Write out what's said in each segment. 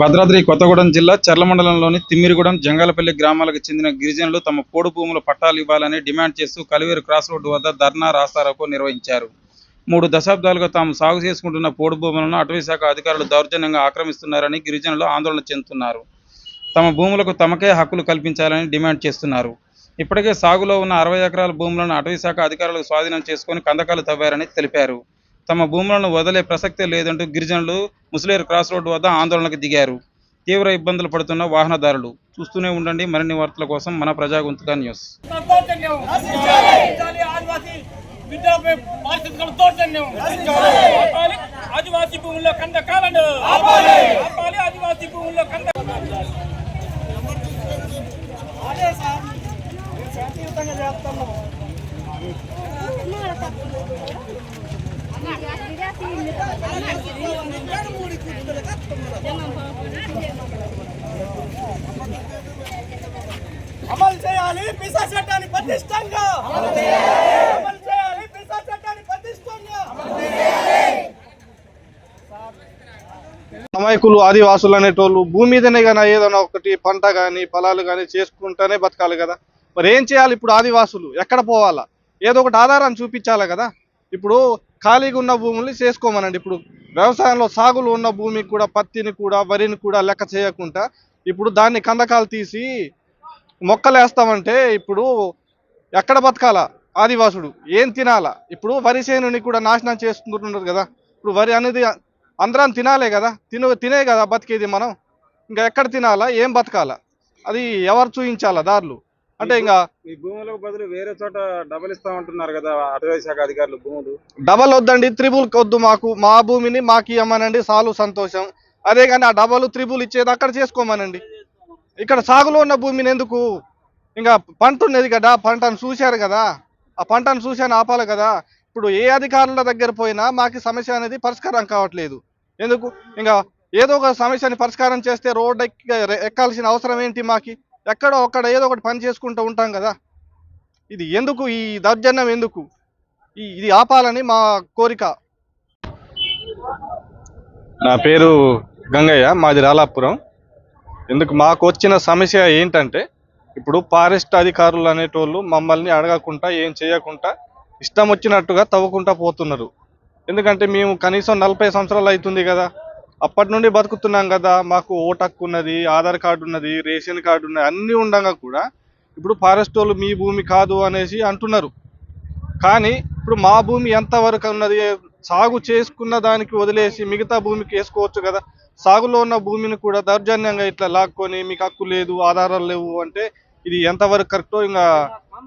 భద్రాద్రి కొత్తగూడెం జిల్లా చర్ల మండలంలోని తిమ్మిరిగూడెం జంగాలపల్లి గ్రామాలకు చెందిన గిరిజనులు తమ పోడు భూముల పట్టాలు ఇవ్వాలని డిమాండ్ చేస్తూ కలివేరు క్రాస్ రోడ్డు వద్ద ధర్నా రాస్తారోకో నిర్వహించారు. మూడు దశాబ్దాలుగా తాము సాగు చేసుకుంటున్న పోడు భూములను అటవీ శాఖ అధికారులు దౌర్జన్యంగా ఆక్రమిస్తున్నారని గిరిజనులు ఆందోళన చెందుతున్నారు. తమ భూములకు తమకే హక్కులు కల్పించాలని డిమాండ్ చేస్తున్నారు. ఇప్పటికే సాగులో ఉన్న అరవై ఎకరాల భూములను అటవీ శాఖ స్వాధీనం చేసుకుని కందకాలు తవ్వారని తెలిపారు. తమ భూములను వదిలే ప్రసక్తే లేదంటూ గిరిజనులు ముసలేరు క్రాస్ రోడ్డు వద్ద ఆందోళనకు దిగారు. తీవ్ర ఇబ్బందులు పడుతున్న వాహనదారులు. చూస్తూనే ఉండండి మరిన్ని వార్తల కోసం మన ప్రజాగొంతుక న్యూస్. ఆదివాసీ భూముల్లో కంద కాలండి ఆపాలి ఆదివాసీ భూముల్లో కంద అదే సార్ శాంతియుతంగా చేస్తున్నాం అమలు చేయాలి పిసా చట్టాన్ని పటిష్టంగా అమలు చేయాలి పిసా చట్టాన్ని పటిష్టంగా అమాయకులు ఆదివాసులు అనేటోళ్ళు భూమి మీదనే కానీ ఏదైనా ఒకటి పంట కానీ పొలాలు కానీ చేసుకుంటూనే బతకాలి కదా మరి ఏం చేయాలి ఇప్పుడు ఆదివాసులు? ఎక్కడ పోవాలా? ఏదో ఒకటి ఆధారాన్ని చూపించాలి కదా ఇప్పుడు ఖాళీగా ఉన్న భూముల్ని చేసుకోమనండి. ఇప్పుడు వ్యవసాయంలో సాగులు ఉన్న భూమికి కూడా పత్తిని కూడా వరిని కూడా లెక్క చేయకుండా ఇప్పుడు దాన్ని కందకాలు తీసి మొక్కలు వేస్తామంటే ఇప్పుడు ఎక్కడ బతకాలా ఆదివాసుడు? ఏం తినాలా? ఇప్పుడు వరి చేనుని కూడా నాశనం చేసుకుంటున్నారు కదా. ఇప్పుడు వరి అనేది అందరం తినాలే కదా. తిన తినే కదా బతికేది మనం. ఇంకా ఎక్కడ తినాలా? ఏం బతకాలా? అది ఎవరు చూపించాలా దారులు? అంటే ఇంకా ఈ భూములకు బదులు వేరే చోట డబల్ ఇస్తామంటున్నారు కదా అటవీ శాఖ అధికారులు భూములు. డబల్ వద్దండి త్రిబుల్ వద్దు మాకు మా భూమిని మాకు ఇవ్వమనండి సాలు సంతోషం. అదే కానీ ఆ డబల్ త్రిబుల్ ఇచ్చేది అక్కడ చేసుకోమనండి. ఇక్కడ సాగులో ఉన్న భూమిని ఎందుకు? ఇంకా పంట ఉన్నది కదా పంటను చూశారు కదా. ఆ పంటను చూశాను ఆపాలి కదా. ఇప్పుడు ఏ అధికారుల దగ్గర పోయినా మాకు సమస్య అనేది పరిష్కారం కావట్లేదు. ఎందుకు? ఇంకా ఏదో ఒక సమస్యని పరిష్కారం చేస్తే రోడ్ ఎక్క ఎక్కాల్సిన అవసరం ఏంటి మాకి? ఎక్కడో ఒక్కడ ఏదో ఒకటి పని చేసుకుంటూ ఉంటాం కదా. ఇది ఎందుకు? ఈ దౌర్జన్యం ఎందుకు? ఈ ఇది ఆపాలని మా కోరిక. నా పేరు గంగయ్య మాది రాలాపురం. ఎందుకు మాకు వచ్చిన సమస్య ఏంటంటే ఇప్పుడు ఫారెస్ట్ అధికారులు అనేటోళ్ళు మమ్మల్ని అడగకుండా ఏం చేయకుండా ఇష్టం వచ్చినట్టుగా తవ్వుకుంటా పోతున్నారు. ఎందుకంటే మేము కనీసం నలభై సంవత్సరాలు అవుతుంది కదా. అప్పటి నుండి బతుకుతున్నాం కదా మాకు ఓటు హక్కు ఉన్నది ఆధార్ కార్డు ఉన్నది రేషన్ కార్డు ఉన్నది అన్నీ ఉండగా కూడా ఇప్పుడు ఫారెస్ట్ వాళ్ళు మీ భూమి కాదు అనేసి అంటున్నారు. కానీ ఇప్పుడు మా భూమి ఎంతవరకు ఉన్నది సాగు చేసుకున్న దానికి వదిలేసి మిగతా భూమికి వేసుకోవచ్చు కదా సాగులో ఉన్న భూమిని కూడా దౌర్జన్యంగా ఇట్లా లాక్కొని మీకు హక్కు లేదు ఆధారాలు లేవు అంటే ఇది ఎంతవరకు కరెక్టో ఇంకా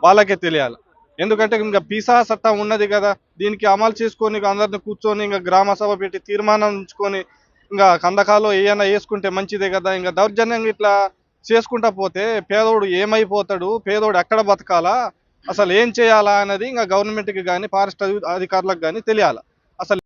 వాళ్ళకే తెలియాలి. ఎందుకంటే ఇంకా పీసా చట్టం ఉన్నది కదా దీనికి అమలు చేసుకొని అందరిని కూర్చొని ఇంకా గ్రామ సభ పెట్టి తీర్మానం ఉంచుకొని ఇంకా కందకాలు ఏమైనా వేసుకుంటే మంచిదే కదా. ఇంకా దౌర్జన్యంగా ఇట్లా చేసుకుంటా పోతే పేదోడు ఏమైపోతాడు? పేదోడు ఎక్కడ బతకాలా? అసలు ఏం చేయాలా అనేది ఇంకా గవర్నమెంట్కి కానీ ఫారెస్ట్ అధికారులకు కానీ తెలియాలి. అసలు